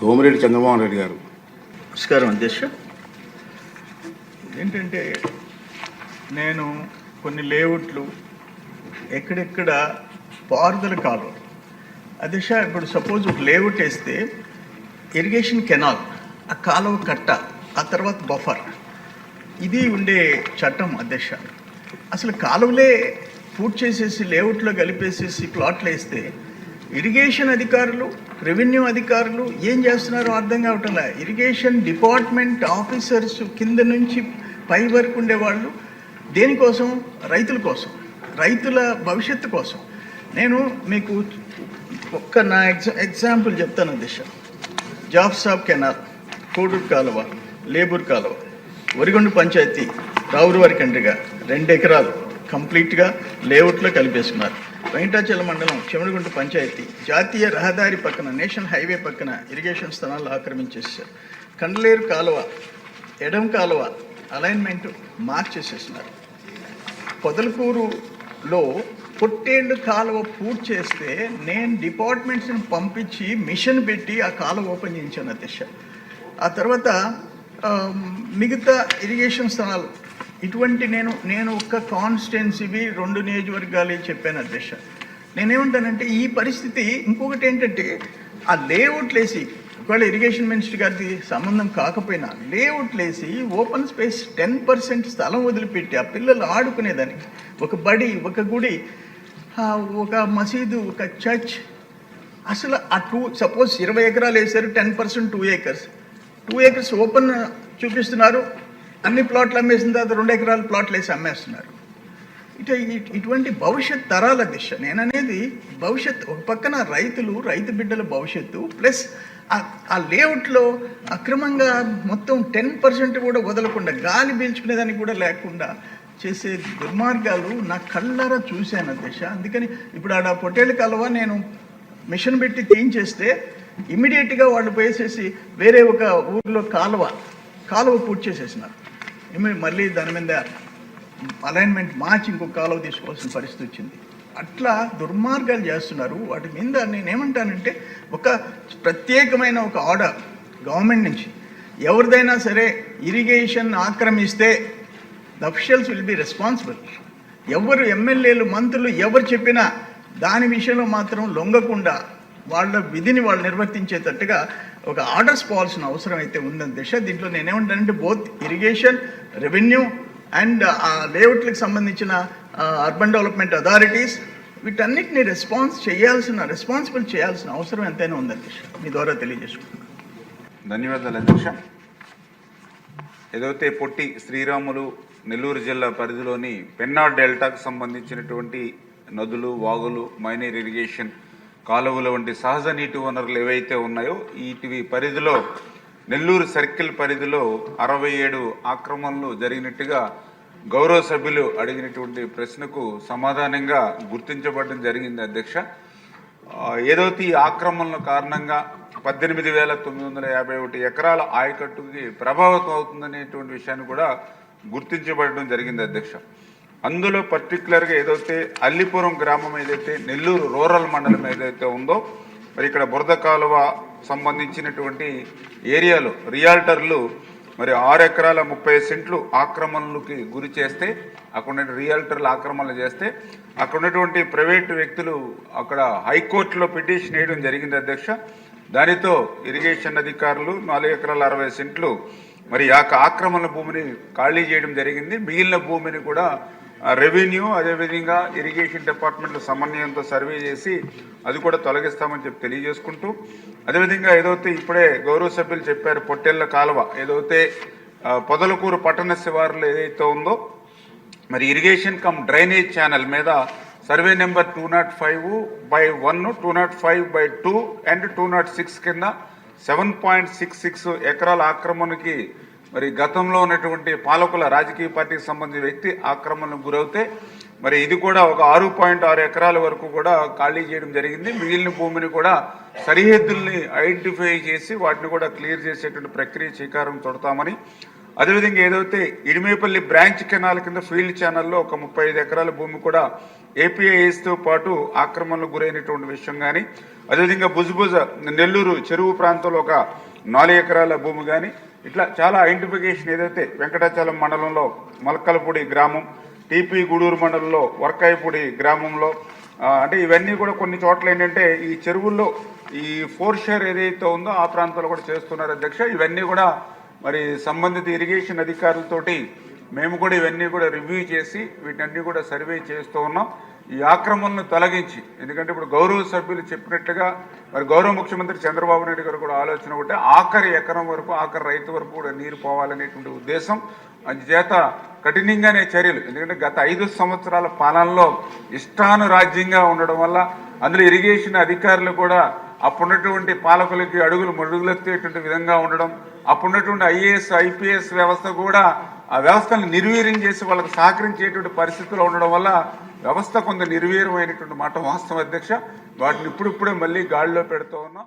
సోమిరెడ్డి చంద్రమోహన్ రెడ్డి గారు. నమస్కారం అధ్యక్ష. ఏంటంటే నేను కొన్ని లేఅవుట్లు ఎక్కడెక్కడ పారుదల కాలువ అధ్యక్ష ఇప్పుడు సపోజ్ ఒక లేఅవుట్ వేస్తే ఇరిగేషన్ కెనాల్ ఆ కాలువ కట్ట ఆ తర్వాత బఫర్ ఇది ఉండే చట్టం అధ్యక్ష. అసలు కాలువలే పూర్తి చేసేసి లేఅవుట్లో కలిపేసేసి ప్లాట్లు వేస్తే ఇరిగేషన్ అధికారులు రెవెన్యూ అధికారులు ఏం చేస్తున్నారో అర్థం కావటంలా. ఇరిగేషన్ డిపార్ట్మెంట్ ఆఫీసర్స్ కింద నుంచి పై వరకు ఉండేవాళ్ళు దేనికోసం? రైతుల కోసం. రైతుల భవిష్యత్తు కోసం. నేను మీకు ఒక్క నా ఎగ్జా ఎగ్జాంపుల్ చెప్తాను దిశ జాబ్ సాబ్ కెనాల్ కోడూరు కాలువ లేబూర్ కాలువ వరిగొండ పంచాయతీ రావురువారి కండ్రిగా రెండు ఎకరాలు కంప్లీట్గా లేఅవుట్లో కలిపేసుకున్నారు. వెంకటాచల మండలం చెమడిగుంట పంచాయతీ జాతీయ రహదారి పక్కన నేషనల్ హైవే పక్కన ఇరిగేషన్ స్థలాలు ఆక్రమించేసారు కండలేరు కాలువ ఎడం కాలువ అలైన్మెంట్ మార్చేసేసినారు. పొదలకూరులో పొట్టేళ్ళు కాలువ పూర్తి చేస్తే నేను డిపార్ట్మెంట్స్ని పంపించి మిషన్ పెట్టి ఆ కాలువ ఓపెన్ చేయించాను అధ్యక్ష. ఆ తర్వాత మిగతా ఇరిగేషన్ స్థలాలు ఇటువంటి నేను నేను ఒక్క కాన్స్టెన్సీవి రెండు నియోజకవర్గాలే చెప్పాను అధ్యక్ష. నేనేమంటానంటే ఈ పరిస్థితి ఇంకొకటి ఏంటంటే ఆ లేఅవుట్లు వేసి ఒకవేళ ఇరిగేషన్ మినిస్టర్ గారిది సంబంధం కాకపోయినా లేఅవుట్లు వేసి ఓపెన్ స్పేస్ టెన్ పర్సెంట్ స్థలం వదిలిపెట్టి ఆ పిల్లలు ఆడుకునేదానికి ఒక బడి ఒక గుడి ఒక మసీదు ఒక చర్చ్ అసలు ఆ టూ సపోజ్ ఇరవై ఎకరాలు వేసారు ten percent two acres two acres open చూపిస్తున్నారు అన్ని ప్లాట్లు అమ్మేసిన తర్వాత రెండు ఎకరాల ప్లాట్లు వేసి అమ్మేస్తున్నారు. ఇట ఇటువంటి భవిష్యత్ తరాల దిశ. నేను అనేది భవిష్యత్ ఒక పక్కన రైతులు రైతు బిడ్డల భవిష్యత్తు ప్లస్ ఆ- లేఅవుట్లో అక్రమంగా మొత్తం టెన్ పర్సెంట్ కూడా వదలకుండా గాలి పీల్చుకునేదానికి కూడా లేకుండా చేసే దుర్మార్గాలు నా కళ్ళారా చూశాను దిశ. అందుకని ఇప్పుడు ఆడ పొట్టేళ్ళ కలవ నేను మిషన్ పెట్టి తీయించేస్తే ఇమీడియట్గా వాళ్ళు పోయేసేసి వేరే ఒక ఊర్లో కాలువ కాలువ పూర్తి చేసేసినారు మళ్ళీ దాని మీద అలైన్మెంట్ మార్చి ఇంకొక కాలువ తీసుకోవాల్సిన పరిస్థితి వచ్చింది. అట్లా దుర్మార్గాలు చేస్తున్నారు. వాటి మీద నేనేమంటానంటే ఒక ప్రత్యేకమైన ఒక ఆర్డర్ గవర్నమెంట్ నుంచి. ఎవరిదైనా సరే irrigation ఆక్రమిస్తే the officials will be responsible ఎవరు ఎమ్మెల్యేలు మంత్రులు ఎవరు చెప్పినా దాని విషయంలో మాత్రం లొంగకుండా వాళ్ళ విధిని వాళ్ళు నిర్వర్తించేటట్టుగా ఒక ఆర్డర్స్ పోవాల్సిన అవసరం అయితే ఉందని దిశ. దీంట్లో నేనేమంటానంటే బోత్ ఇరిగేషన్ రెవెన్యూ అండ్ ఆ లేఅవుట్లకు సంబంధించిన అర్బన్ డెవలప్మెంట్ అథారిటీస్ వీటన్నిటిని రెస్పాన్స్ చేయాల్సిన రెస్పాన్సిబుల్ చేయాల్సిన అవసరం ఎంతైనా ఉందని దిశ. మీ ద్వారా తెలియజేసుకుంటున్నాను. ధన్యవాదాలు అధ్యక్ష ఏదైతే పొట్టి శ్రీరాములు నెల్లూరు జిల్లా పరిధిలోని పెన్నా డెల్టాకు సంబంధించినటువంటి నదులు వాగులు మైనర్ ఇరిగేషన్ కాలువలు వంటి సహజ నీటి వనరులు ఏవైతే ఉన్నాయో వీటివి పరిధిలో నెల్లూరు సర్కిల్ పరిధిలో అరవై ఏడు ఆక్రమణలు జరిగినట్టుగా గౌరవ సభ్యులు అడిగినటువంటి ప్రశ్నకు సమాధానంగా గుర్తించబడడం జరిగింది అధ్యక్ష. ఏదైతే ఈ ఆక్రమణల కారణంగా పద్దెనిమిది వేల తొమ్మిది వందల యాభై ఒకటి ఎకరాల ఆయకట్టుకి ప్రభావితం అవుతుందనేటువంటి విషయాన్ని కూడా గుర్తించబడడం జరిగింది అధ్యక్ష. అందులో పర్టికులర్గా ఏదైతే అల్లిపురం గ్రామం ఏదైతే నెల్లూరు రూరల్ మండలం ఏదైతే ఉందో మరి ఇక్కడ బురద కాలువ సంబంధించినటువంటి ఏరియాలో రియాల్టర్లు మరి ఆరు ఎకరాల ముప్పై సెంట్లు ఆక్రమణలకి గురి చేస్తే అక్కడ రియాల్టర్లు ఆక్రమణలు చేస్తే అక్కడ ఉన్నటువంటి ప్రైవేటు వ్యక్తులు అక్కడ హైకోర్టులో పిటిషన్ వేయడం జరిగింది అధ్యక్ష. దానితో ఇరిగేషన్ అధికారులు నాలుగు ఎకరాల అరవై సెంట్లు మరి ఆ ఆక్రమణ భూమిని ఖాళీ చేయడం జరిగింది. మిగిలిన భూమిని కూడా రెవెన్యూ అదేవిధంగా ఇరిగేషన్ డిపార్ట్మెంట్ సమన్వయంతో సర్వే చేసి అది కూడా తొలగిస్తామని చెప్పి తెలియజేసుకుంటూ అదేవిధంగా ఏదైతే ఇప్పుడే గౌరవ సభ్యులు చెప్పారు పొట్టెళ్ళ కాలువ ఏదైతే పొదలకూరు పట్టణ శివారులో ఏదైతే ఉందో మరి ఇరిగేషన్ కమ్ డ్రైనేజ్ ఛానల్ మీద survey number two nought five by one two nought five by two and two nought six కింద సెవెన్ పాయింట్ సిక్స్ సిక్స్ ఎకరాల ఆక్రమణకి మరి గతంలో ఉన్నటువంటి పాలకుల రాజకీయ పార్టీకి సంబంధించిన వ్యక్తి ఆక్రమణకు గురవుతే మరి ఇది కూడా ఒక ఆరు పాయింట్ ఆరు ఎకరాల వరకు కూడా ఖాళీ చేయడం జరిగింది. మిగిలిన భూమిని కూడా సరిహద్దుల్ని ఐడెంటిఫై చేసి వాటిని కూడా క్లియర్ చేసేటువంటి ప్రక్రియ శ్రీకారం చుడతామని. అదేవిధంగా ఏదైతే ఇడిమేపల్లి బ్రాంచ్ కెనాల్ కింద ఫీల్డ్ ఛానల్లో ఒక ముప్పై ఐదు ఎకరాల భూమి కూడా ఏపీఐఎస్తో పాటు ఆక్రమణకు గురైనటువంటి విషయం కానీ అదేవిధంగా భుజభుజ నెల్లూరు చెరువు ప్రాంతంలో ఒక నాలుగు ఎకరాల భూమి కానీ ఇట్లా చాలా ఐడెంటిఫికేషన్ ఏదైతే వెంకటాచలం మండలంలో మలక్కలపూడి గ్రామం టీపీ గూడూరు మండలంలో వర్కాయపూడి గ్రామంలో అంటే ఇవన్నీ కూడా కొన్ని చోట్ల ఏంటంటే ఈ చెరువుల్లో ఈ ఫోర్ షేర్ ఏదైతే ఉందో ఆ ప్రాంతాల్లో కూడా చేస్తున్నారు అధ్యక్ష. ఇవన్నీ కూడా మరి సంబంధిత ఇరిగేషన్ అధికారులతోటి మేము కూడా ఇవన్నీ కూడా రివ్యూ చేసి వీటన్ని కూడా సర్వే చేస్తూ ఉన్నాం. ఈ ఆక్రమణను తొలగించి ఎందుకంటే ఇప్పుడు గౌరవ సభ్యులు చెప్పినట్టుగా మరి గౌరవ ముఖ్యమంత్రి చంద్రబాబు నాయుడు గారు కూడా ఆలోచన ఒకటే ఆఖరి ఎకరం వరకు ఆఖరి రైతు వరకు కూడా నీరు పోవాలనేటువంటి ఉద్దేశం. అందుచేత కఠినంగానే చర్యలు ఎందుకంటే గత ఐదు సంవత్సరాల పాలనలో ఇష్టానురాజ్యంగా ఉండడం వల్ల అందులో ఇరిగేషన్ అధికారులు కూడా అప్పుడున్నటువంటి పాలకులకి అడుగులు మడుగులెత్తేటువంటి విధంగా ఉండడం అప్పుడున్నటువంటి ఐఏఎస్ ఐపీఎస్ వ్యవస్థ కూడా ఆ వ్యవస్థను నిర్వీర్యం చేసి వాళ్ళకి సహకరించేటువంటి పరిస్థితుల్లో ఉండడం వల్ల వ్యవస్థ కొంత నిర్వీర్యమైనటువంటి మాట వాస్తవ అధ్యక్ష. వాటిని ఇప్పుడిప్పుడే మళ్ళీ గాడిలో పెడుతూ ఉన్నాం.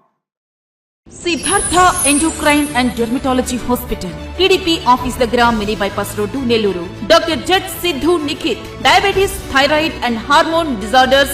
Siddhartha endocrine and dermatology hospital TDP office దగ్గర mini bypass road Nellore doctor Z Siddhu Nikhit diabetes thyroid and hormone disorders